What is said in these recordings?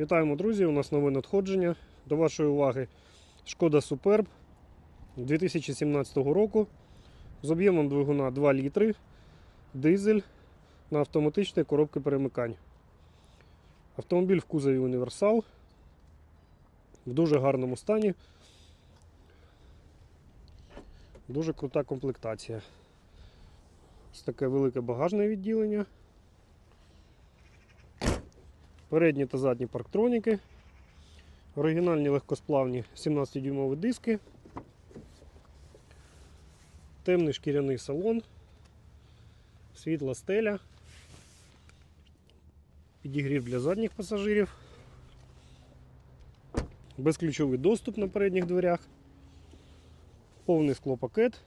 Вітаємо, друзі! У нас нове надходження. До вашої уваги Шкода Суперб 2017 року з об'ємом двигуна 2 літри, дизель на автоматичній коробці перемикань. Автомобіль в кузові універсал в дуже гарному стані. Дуже крута комплектація. Ось таке велике багажне відділення. Передні та задні парктроніки. Оригінальні легкосплавні 17-дюймові диски. Темний шкіряний салон. Світла стеля. Підігрів для задніх пасажирів. Безключовий доступ на передніх дверях. Повний склопакет.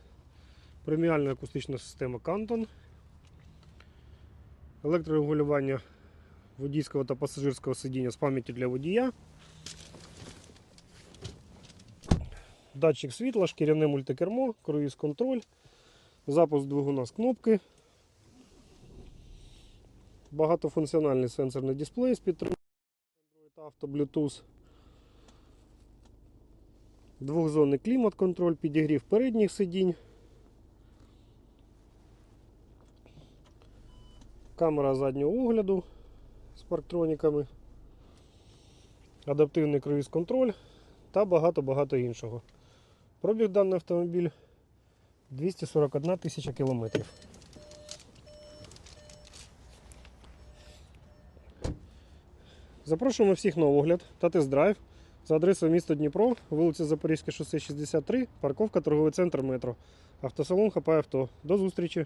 Преміальна акустична система Canton. Електрорегулювання водійського та пасажирського сидіння з пам'яттю для водія. Датчик світла, шкіряне мультикермо, круїз контроль, запуск двигуна з кнопки. Багатофункціональний сенсорний дисплей з підтримкою Android Auto, Bluetooth. Двохзонний клімат-контроль, підігрів передніх сидінь. Камера заднього огляду парктроніками, адаптивний круїз контроль та багато-багато іншого. Пробіг даний автомобіль 241 тисяча кілометрів. Запрошуємо всіх на огляд та тест-драйв за адресою місто Дніпро, вулиця Запорізьке шосе 63, парковка торговий центр метро. Автосалон ХП Авто. До зустрічі!